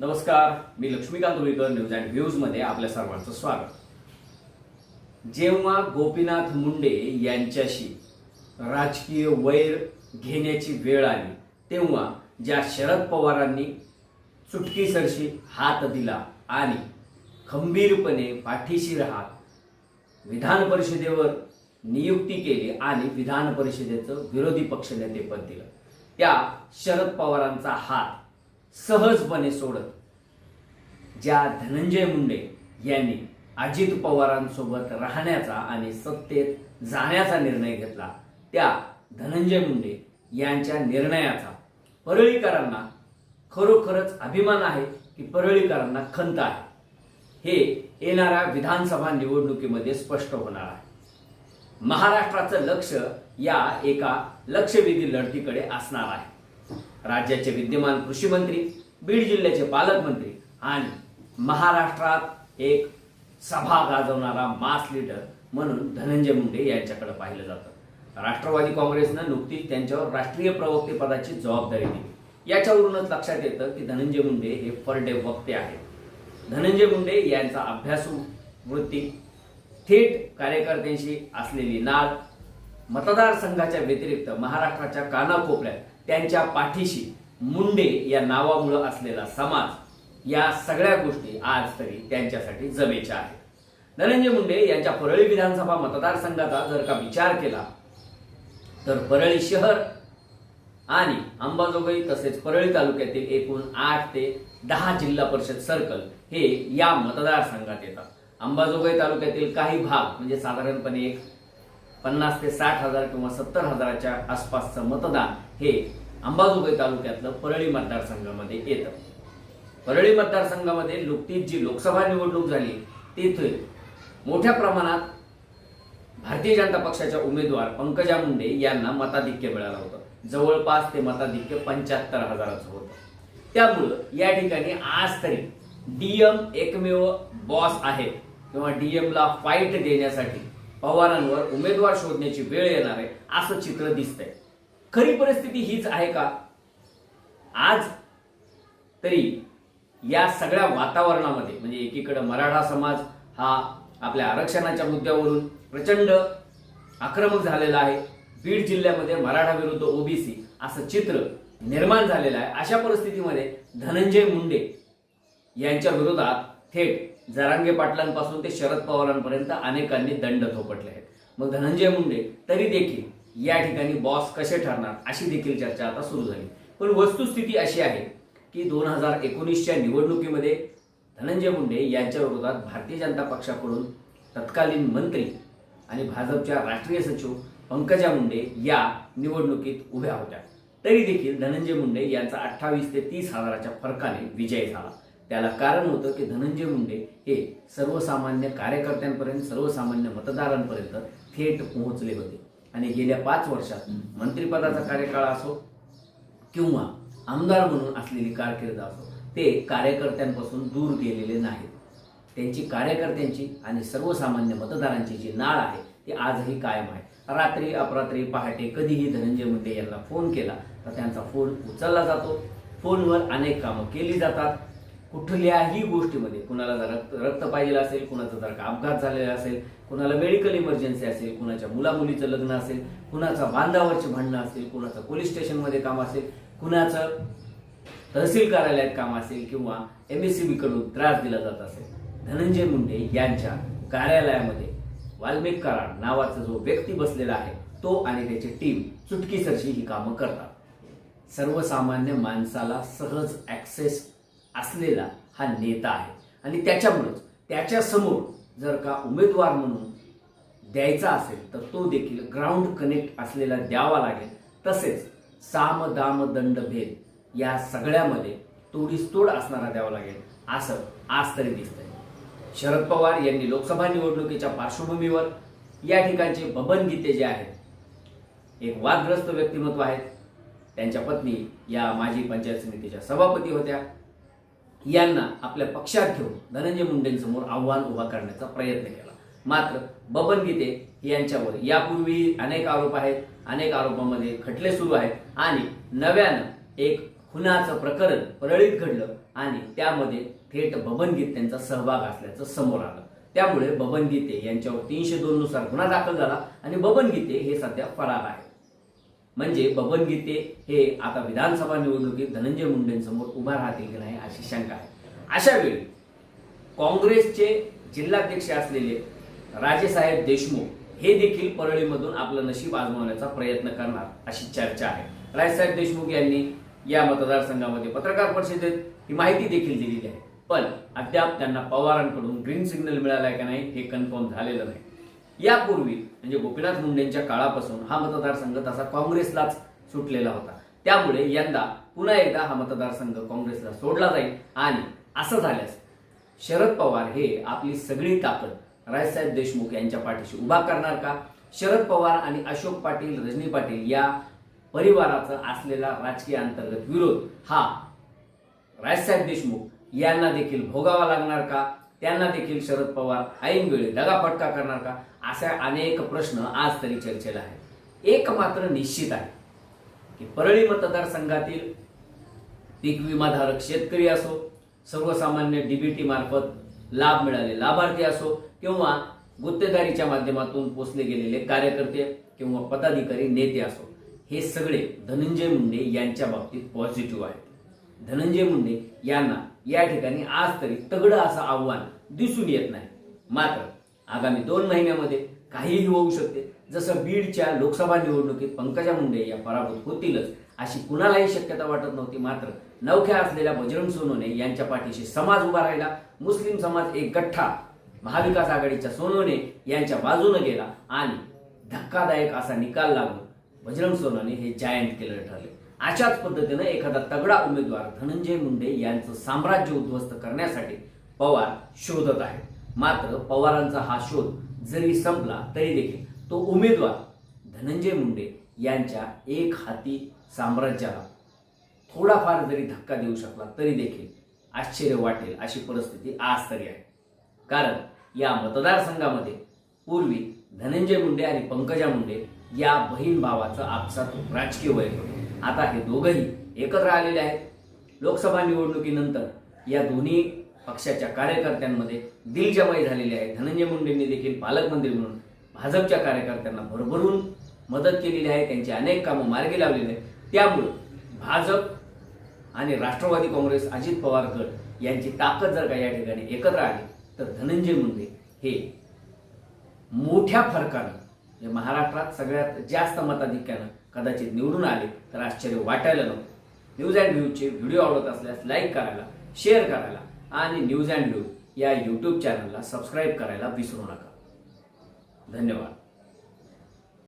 नमस्कार मी Laxmikant Uikar news and व्ह्यूजमध्ये आपल्या सर्वांचं स्वागत. जेव्हा गोपीनाथ मुंडे यांच्याशी राजकीय वैर घेण्याची वेळ आली तेव्हा ज्या शरद पवारांनी चुटकीसरशी हात दिला आणि खंबीरपणे पाठीशी राहत विधान परिषदेवर नियुक्ती केली आणि विधान परिषदेचं विरोधी पक्षनेतेपद दिलं त्या शरद पवारांचा हात सहजपणे सोडत. ज्या धनंजय मुंडे यांनी अजित पवारांसोबत राहण्याचा आणि सत्तेत जाण्याचा निर्णय घेतला त्या धनंजय मुंडे यांच्या निर्णयाचा परळीकरांना खरोखरच अभिमान आहे की परळीकरांना खंत आहे. हे येणाऱ्या विधानसभा निवडणुकीमध्ये स्पष्ट होणार आहे. महाराष्ट्राचं लक्ष या एका लक्षवेधी लढतीकडे असणार आहे. राज्याचे विद्यमान कृषी मंत्री बीड जिल्ह्याचे पालकमंत्री आणि महाराष्ट्रात एक सभा गाजवणारा मास लीडर म्हणून धनंजय मुंडे यांच्याकडे पाहिलं जातं. राष्ट्रवादी काँग्रेसनं नुकतीच त्यांच्यावर राष्ट्रीय प्रवक्ते पदाची जबाबदारी दिली. याच्यावरूनच लक्षात येतं की धनंजय मुंडे हे फरडे वक्ते आहेत. धनंजय मुंडे यांचा अभ्यासू वृत्ती थेट कार्यकर्त्यांशी असलेली नाळ मतदारसंघाच्या व्यतिरिक्त महाराष्ट्राच्या कानाकोपऱ्यात त्यांच्या पाठीशी मुंडे या नावामुळं असलेला समाज या सगळ्या गोष्टी आज तरी त्यांच्यासाठी जमेच्या आहेत. धनंजय मुंडे यांच्या परळी विधानसभा मतदारसंघाचा जर का विचार केला तर परळी शहर आणि अंबाजोगाई तसेच परळी तालुक्यातील एकूण आठ ते दहा जिल्हा परिषद सर्कल हे या मतदारसंघात येतात. अंबाजोगाई तालुक्यातील काही भाग म्हणजे साधारणपणे एक पन्नास ते साठ हजार किंवा सत्तर हजाराच्या आसपासचं मतदान हे अंबाजोगाई तालुक्यातलं परळी मतदारसंघामध्ये येतं. परळी मतदारसंघामध्ये नुकतीच जी लोकसभा निवडणूक झाली तेथे मोठ्या प्रमाणात भारतीय जनता पक्षाच्या उमेदवार पंकजा मुंडे यांना मताधिक्य मिळालं होतं. जवळपास ते मताधिक्य पंच्याहत्तर हजाराचं होतं. त्यामुळं या ठिकाणी आज तरी डीएम एकमेव बॉस आहेत किंवा डीएमला फाईट देण्यासाठी पवारांवर उमेदवार शोधण्याची वेळ येणार आहे असं चित्र दिसतंय. खरी परिस्थिती हीच आहे का? आज तरी या सगळ्या वातावरणामध्ये म्हणजे एकीकडे मराठा समाज हा आपल्या आरक्षणाच्या मुद्द्यावरून प्रचंड आक्रमक झालेला आहे. बीड जिल्ह्यामध्ये मराठा विरुद्ध ओबीसी असं चित्र निर्माण झालेलं आहे. अशा परिस्थितीमध्ये धनंजय मुंडे यांच्या विरोधात थेट जरांगे पाटलांपासून ते शरद पवारांपर्यंत अनेकांनी दंड थोपटले आहेत. मग धनंजय मुंडे तरी देखील या ठिकाणी बॉस कसे ठरणार अशी देखील चर्चा आता सुरू झाली. पण वस्तुस्थिती अशी आहे की दोन हजार एकोणीसच्या निवडणुकीमध्ये धनंजय मुंडे यांच्या विरोधात भारतीय जनता पक्षाकडून तत्कालीन मंत्री आणि भाजपच्या राष्ट्रीय सचिव पंकजा मुंडे या निवडणुकीत उभ्या होत्या. तरी देखील धनंजय मुंडे यांचा अठ्ठावीस ते तीस हजाराच्या फरकाने विजय झाला. त्याला कारण होतं की धनंजय मुंडे हे सर्वसामान्य कार्यकर्त्यांपर्यंत सर्वसामान्य मतदारांपर्यंत थेट पोहोचले होते. आणि गेल्या पाच वर्षात मंत्रिपदाचा कार्यकाळ असो किंवा आमदार म्हणून असलेली कारकीर्द असो ते कार्यकर्त्यांपासून दूर गेलेले नाहीत. त्यांची कार्यकर्त्यांची आणि सर्वसामान्य मतदारांची जी नाळ आहे ती आजही कायम आहे. रात्री अपरात्री पहाटे कधीही धनंजय मुंडे यांना फोन केला तर त्यांचा फोन उचलला जातो. फोनवर अनेक कामं केली जातात. कुठल्याही गोष्टीमध्ये कुणाला जर रक्त रक्त पाहिजे असेल कुणाचा जर का अपघात झालेला असेल कुणाला मेडिकल इमर्जन्सी असेल कुणाच्या मुलामुलीचं लग्न असेल कुणाचं बांधावरची भांडणं असेल कुणाचं पोलीस स्टेशनमध्ये काम असेल कुणाचं तहसील कार्यालयात काम असेल किंवा एम एस सी कडून त्रास दिला जात असेल. धनंजय मुंडे यांच्या कार्यालयामध्ये वाल्मिक कराड नावाचा जो व्यक्ती बसलेला आहे तो आणि त्याची टीम चुटकीसरशी ही कामं करतात. सर्वसामान्य माणसाला सहज ऍक्सेस असलेला हा नेता आहे. आणि त्याच्यामुळेच त्याच्यासमोर जर का उमेदवार म्हणून द्यायचा असेल तर तो देखील ग्राउंड कनेक्ट असलेला द्यावा लागेल. तसेच साम दाम दंड भेद या सगळ्यामध्ये तोडीस तोड असणारा द्यावा लागेल असं आज तरी दिसतंय. शरद पवार यांनी लोकसभा निवडणुकीच्या पार्श्वभूमीवर या ठिकाणचे बबन गीते जे आहेत एक वादग्रस्त व्यक्तिमत्व आहेत. त्यांच्या पत्नी या माजी पंचायत समितीच्या सभापती होत्या. यांना आपल्या पक्षात घेऊन धनंजय मुंडेंसमोर आव्हान उभा करण्याचा प्रयत्न केला. मात्र बबन गीते यांच्यावर यापूर्वी अनेक आरोप आहेत अनेक आरोपांमध्ये खटले सुरू आहेत आणि नव्यानं एक खुनाचं प्रकरण परळीत घडलं आणि त्यामध्ये थेट बबन गीत त्यांचा सहभाग असल्याचं समोर आलं. त्यामुळे बबन गीते यांच्यावर तीनशे दोन नुसार गुन्हा दाखल झाला आणि बबन गीते हे सध्या फरार आहे म्हणजे बबन गीते हे आता विधानसभा निवडणुकीत धनंजय मुंडेंसमोर उभा राहतील की नाही अशी शंका आहे. अशा वेळी काँग्रेसचे जिल्हाध्यक्ष असलेले राजेसाहेब देशमुख हे देखील परळीमधून आपलं नशीब आजमावण्याचा प्रयत्न करणार अशी चर्चा आहे. राजेसाहेब देशमुख यांनी या मतदारसंघामध्ये पत्रकार परिषदेत ही माहिती देखील दिलेली आहे. पण अद्याप त्यांना पवारांकडून ग्रीन सिग्नल मिळालाय का नाही हे कन्फर्म झालेलं नाही. यापूर्वी म्हणजे गोपीनाथ मुंडेंच्या काळापासून हा मतदारसंघ तसा काँग्रेसलाच सुटलेला होता. त्यामुळे यंदा पुन्हा एकदा हा मतदारसंघ काँग्रेसला सोडला जाईल आणि असं झाल्यास शरद पवार हे आपली सगळी ताकद राजसाहेब देशमुख यांच्या पाठीशी उभा करणार का? शरद पवार आणि अशोक पाटील रजनी पाटील या परिवाराचा असलेला राजकीय अंतर्गत विरोध हा राजसाहेब देशमुख यांना देखील भोगावा लागणार का? त्यांना देखील शरद पवार ऐन वेळी दगाफटका करणार का? असे अनेक प्रश्न आज तरी चर्चेला आहेत. एक मात्र निश्चित आहे की परळी मतदारसंघातील पीक विमाधारक शेतकरी असो सर्वसामान्य डीबीटी मार्फत लाभ मिळाले लाभार्थी असो किंवा गुत्तेदारीच्या माध्यमातून पोचले गेलेले कार्यकर्ते किंवा पदाधिकारी नेते असो हे सगळे धनंजय मुंडे यांच्या बाबतीत पॉझिटिव्ह आहेत. धनंजय मुंडे यांना या ठिकाणी आज तरी तगडं असं आव्हान दिसून येत नाही. मात्र आगामी दोन महिन्यामध्ये काहीही होऊ शकते. जसं बीडच्या लोकसभा निवडणुकीत पंकजा मुंडे या पराभूत होतीलच अशी कुणालाही शक्यता वाटत नव्हती. मात्र नवख्या असलेल्या बजरंग सोनोने यांच्या पाठीशी समाज उभा राहिला. मुस्लिम समाज एक गठ्ठा. महाविकास आघाडीच्या सोनोने यांच्या बाजूने गेला आणि धक्कादायक असा निकाल लागून बजरंग सोनोने हे जायंट केलं ठरले. अशाच पद्धतीनं एखादा तगडा उमेदवार धनंजय मुंडे यांचं साम्राज्य उद्ध्वस्त करण्यासाठी पवार शोधत आहेत. मात्र पवारांचा हा शोध जरी संपला तरी देखील तो उमेदवार धनंजय मुंडे यांच्या एक हाती साम्राज्याला थोडाफार जरी धक्का देऊ शकला तरी देखील आश्चर्य वाटेल अशी परिस्थिती आज तरी आहे. कारण या मतदारसंघामध्ये पूर्वी धनंजय मुंडे आणि पंकजा मुंडे या बहीण भावाचं आपसात राजकीय वय होतं. आता हे दोघंही एकत्र आलेले आहेत. लोकसभा निवडणुकीनंतर या दोन्ही पक्षाच्या कार्यकर्त्यांमध्ये दिलजमाई झालेली आहे. धनंजय मुंडेंनी देखील पालकमंत्री म्हणून भाजपच्या कार्यकर्त्यांना भरभरून मदत केलेली आहे. त्यांची अनेक कामं मार्गी लावलेली आहेत. त्यामुळं भाजप आणि राष्ट्रवादी काँग्रेस अजित पवार गट यांची ताकद जर का या ठिकाणी एकत्र आली तर धनंजय मुंडे हे मोठ्या फरकानं म्हणजे महाराष्ट्रात सगळ्यात जास्त मताधिक्यानं कदाचित निवडून आले तर आश्चर्य वाटायला नको. न्यूज अँड व्ह्यूजचे व्हिडिओ आवडत असल्यास लाईक करायला शेअर करायला आणि न्यूज अँड व्ह्यू या यूट्यूब चॅनलला सबस्क्राईब करायला विसरू नका. धन्यवाद.